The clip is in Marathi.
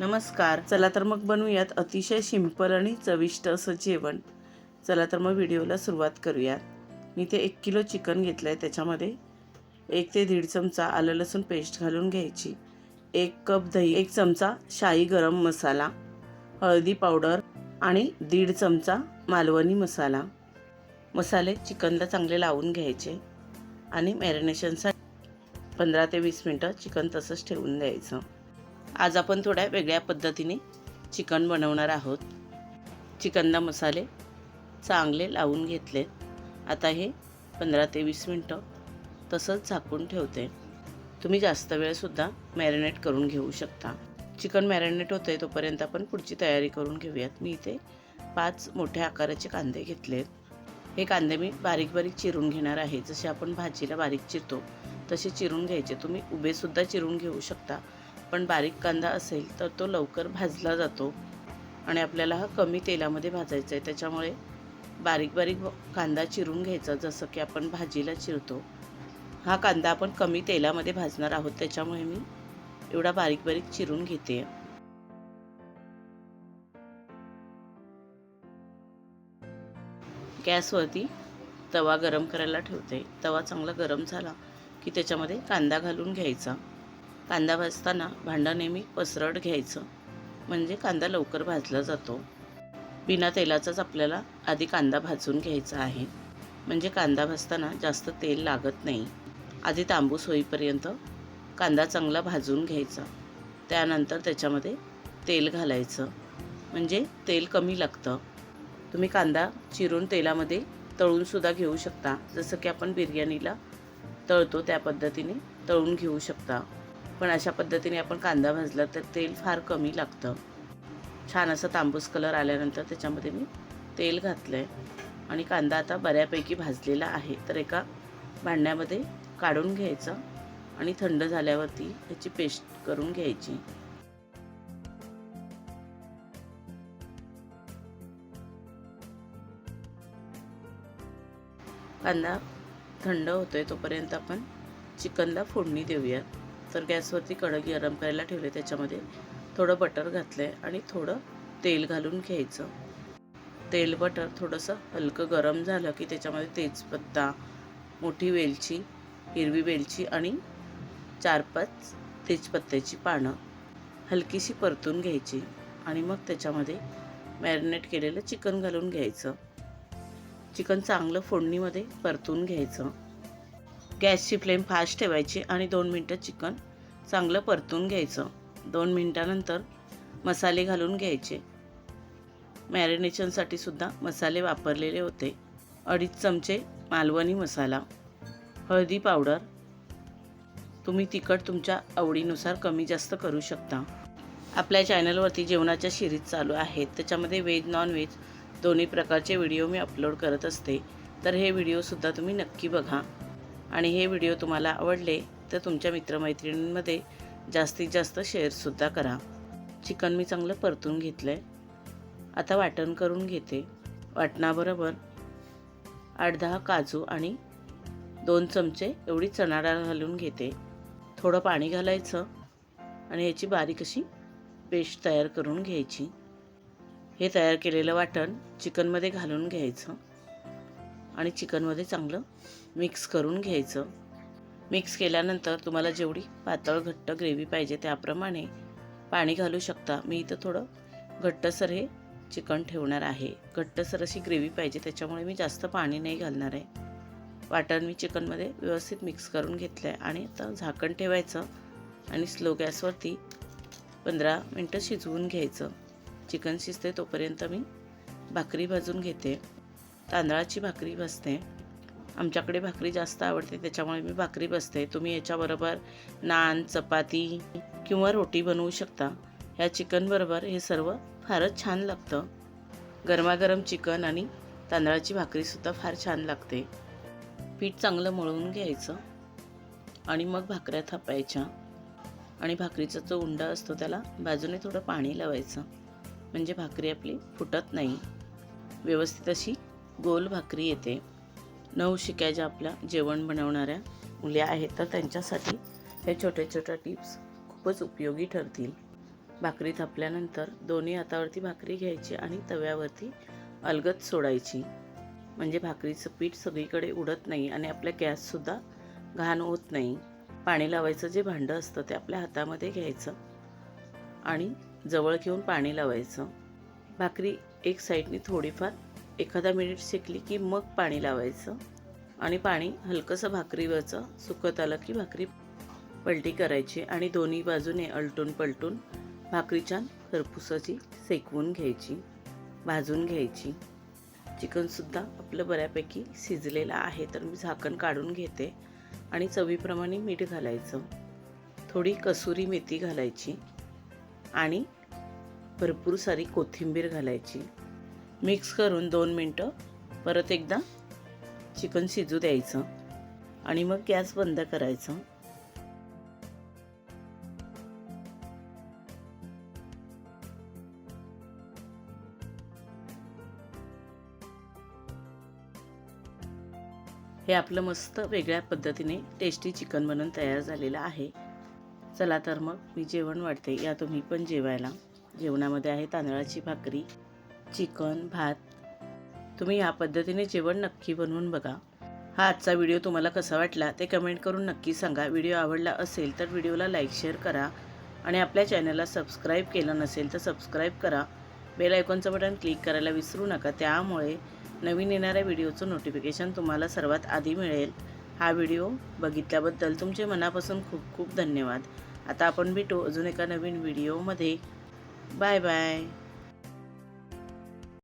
नमस्कार चला तर मग बनवूयात अतिशय सिंपल आणि चविष्ट असं जेवण. चला तर मग व्हिडिओला सुरुवात करूयात. मी ते एक किलो चिकन घेतलं आहे त्याच्यामध्ये. एक ते दीड चमचा आलं लसूण पेस्ट घालून घ्यायची. एक कप दही एक चमचा शाही गरम मसाला हळदी पावडर आणि दीड चमचा मालवणी मसाला. मसाले चिकनला चांगले लावून घ्यायचे आणि मॅरिनेशनसाठी पंधरा ते वीस मिनटं चिकन तसंच ठेवून द्यायचं. आज आपण थोड्या वेगळ्या पद्धतीने चिकन बनवणार आहोत. चिकनला मसाले चांगले लावून घेतले आता हे पंधरा ते वीस मिनटं तसंच झाकून ठेवते. तुम्ही जास्त वेळसुद्धा मॅरिनेट करून घेऊ शकता. चिकन मॅरिनेट होतं आहे तोपर्यंत आपण पुढची तयारी करून घेऊयात. मी इथे पाच मोठ्या आकाराचे कांदे घेतलेत. हे कांदे मी बारीक बारीक चिरून घेणार आहे. जसे आपण भाजीला बारीक चिरतो तसे चिरून घ्यायचे. तुम्ही उभेसुद्धा चिरून घेऊ शकता. पण बारीक कांदा असेल तर तो लवकर भाजला जातो. आणि आपल्याला हा कमी तेलामध्ये भाजायचा आहे. त्याच्यामुळे बारीक बारीक कांदा चिरून घ्यायचा जसं की आपण भाजीला चिरतो. हा कांदा आपण कमी तेलामध्ये भाजणार आहोत. त्याच्यामुळे मी एवढा बारीक बारीक चिरून घेते. गॅसवरती तवा गरम करायला ठेवते. तवा चांगला गरम झाला की त्याच्यामध्ये कांदा घालून घ्यायचा. कांदा भाजताना भांडं नेहमी पसरट घ्यायचं. म्हणजे कांदा लवकर भाजला जातो. बिना तेलाचाच आपल्याला आधी कांदा भाजून घ्यायचा आहे. म्हणजे कांदा भाजताना जास्त तेल लागत नाही. आधी तांबूस होईपर्यंत कांदा चांगला भाजून घ्यायचा. त्यानंतर त्याच्यामध्ये तेल घालायचं. म्हणजे तेल कमी लागतं. तुम्ही कांदा चिरून तेलामध्ये तळूनसुद्धा घेऊ शकता. जसं की आपण बिर्याणीला तळतो त्या पद्धतीने तळून घेऊ शकता. पण अशा पद्धतीने आपण कांदा भाजला तर तेल फार कमी लागतं. छान असं तांबूस कलर आल्यानंतर त्याच्यामध्ये मी तेल घातलं आहे आणि कांदा आता बऱ्यापैकी भाजलेला आहे. तर एका भांड्यामध्ये काढून घ्यायचं आणि थंड झाल्यावरती ह्याची पेस्ट करून घ्यायची. कांदा थंड होतोय तोपर्यंत आपण चिकनला फोडणी देऊयात. तर गॅसवरती कढई गरम करायला ठेवले त्याच्यामध्ये थोडं बटर घातलं आहे आणि थोडं तेल घालून घ्यायचं. तेल बटर थोडंसं हलकं गरम झालं की त्याच्यामध्ये तेजपत्ता मोठी वेलची हिरवी वेलची आणि चार पाच तेजपत्त्याची पानं हलकीशी परतून घ्यायची आणि मग त्याच्यामध्ये मॅरिनेट केलेलं चिकन घालून घ्यायचं. चिकन चांगलं फोडणीमध्ये परतून घ्यायचं. गॅसची फ्लेम फास्ट ठेवायची आणि दोन मिनटं चिकन चांगलं परतून घ्यायचं. दोन मिनटानंतर मसाले घालून घ्यायचे. मॅरिनेशनसाठी सुद्धा मसाले वापरलेले होते. अडीच चमचे मालवणी मसाला हळदी पावडर. तुम्ही तिखट तुमच्या आवडीनुसार कमी जास्त करू शकता. आपल्या चॅनलवरती जेवणाच्या सिरीज चालू आहेत. त्याच्यामध्ये व्हेज नॉन व्हेज दोन्ही प्रकारचे व्हिडिओ मी अपलोड करत असते. तर हे व्हिडिओसुद्धा तुम्ही नक्की बघा. आणि हे व्हिडिओ तुम्हाला आवडले तर तुमच्या मित्रमैत्रिणींमध्ये जास्तीत जास्त शेअरसुद्धा करा. चिकन मी चांगलं परतून घेतलं आहे आता वाटण करून घेते. वाटणाबरोबर आठ दहा काजू आणि दोन चमचे एवढी चणा डाळ घालून घेते. थोडं पाणी घालायचं आणि ह्याची बारीक अशी पेस्ट तयार करून घ्यायची. हे तयार केलेलं वाटण चिकनमध्ये घालून घ्यायचं. आणि चिकनमध्ये चांगलं मिक्स करून घ्यायचं. मिक्स केल्यानंतर तुम्हाला जेवढी पातळ घट्ट ग्रेव्ही पाहिजे त्याप्रमाणे पाणी घालू शकता. मी इथं थोडं घट्टसर हे चिकन ठेवणार आहे. घट्टसर अशी ग्रेव्ही पाहिजे त्याच्यामुळे मी जास्त पाणी नाही घालणार आहे. वाटण मी चिकनमध्ये व्यवस्थित मिक्स करून घेतलं आहे आणि आता झाकण ठेवायचं आणि स्लो गॅसवरती पंधरा मिनटं शिजवून घ्यायचं. चिकन शिजते तोपर्यंत मी भाकरी भाजून घेते. तांदळाची भाकरी बसते. आमच्याकडे भाकरी जास्त आवडते त्याच्यामुळे मी भाकरी बसते. तुम्ही याच्याबरोबर नान चपाती किंवा रोटी बनवू शकता. ह्या चिकनबरोबर हे सर्व फारच छान लागतं. गरमागरम चिकन आणि तांदळाची भाकरीसुद्धा फार छान लागते. पीठ चांगलं मळून घ्यायचं आणि मग भाकऱ्या थापायच्या. आणि भाकरीचा जो उंडा असतो त्याला बाजूने थोडं पाणी लावायचं. म्हणजे भाकरी आपली फुटत नाही. व्यवस्थित अशी गोल भाकरी येते. नवशिक्या ज्या आपल्या जेवण बनवणाऱ्या मुली आहेत तर त्यांच्यासाठी हे छोट्या छोट्या टिप्स खूपच उपयोगी ठरतील. भाकरी थापल्यानंतर दोन्ही हातावरती भाकरी घ्यायची आणि तव्यावरती अलगत सोडायची. म्हणजे भाकरीचं पीठ सगळीकडे उडत नाही आणि आपल्या गॅससुद्धा घाण होत नाही. पाणी लावायचं जे भांडं असतं ते आपल्या हातामध्ये घ्यायचं आणि जवळ घेऊन पाणी लावायचं. भाकरी एक साईडनी थोडीफार एखादा मिनिट शेकली की मग पाणी लावायचं आणि पाणी हलकंसं भाकरीवरचं सुकत आलं की भाकरी पलटी करायची आणि दोन्ही बाजूने अलटून पलटून भाकरी छान खरपूसाची सेकवून घ्यायची भाजून घ्यायची. चिकनसुद्धा आपलं बऱ्यापैकी शिजलेलं आहे तर मी झाकण काढून घेते आणि चवीप्रमाणे मीठ घालायचं. थोडी कसुरी मेथी घालायची आणि भरपूर सारी कोथिंबीर घालायची. मिक्स करून दोन मिनटं. परत एकदा चिकन शिजू द्यायचं. आणि मग गॅस बंद करायचं. हे आपलं मस्त वेगळ्या पद्धतीने टेस्टी चिकन बनून तयार झालेलं आहे. चला तर मग मी जेवण वाढते. या तुम्ही पण जेवायला. जेवणामध्ये आहे तांदळाची भाकरी. चिकन भात. तुम्ही या पद्धतीने जेवण नक्की बनवून बघा. हा आजचा व्हिडिओ तुम्हाला कसा वाटला ते कमेंट करून नक्की सांगा. व्हिडिओ आवडला असेल तर व्हिडिओला लाईक शेअर करा आणि आपल्या चॅनलला सबस्क्राईब केलं नसेल तर सबस्क्राईब करा. बेल आयकॉनचं बटन क्लिक करायला विसरू नका. त्यामुळे नवीन येणाऱ्या व्हिडिओचं नोटिफिकेशन तुम्हाला सर्वात आधी मिळेल. हा व्हिडिओ बघितल्याबद्दल तुमचे मनापासून खूप खूप धन्यवाद. आता आपण भेटू अजून एका नवीन व्हिडिओमध्ये. Bye bye.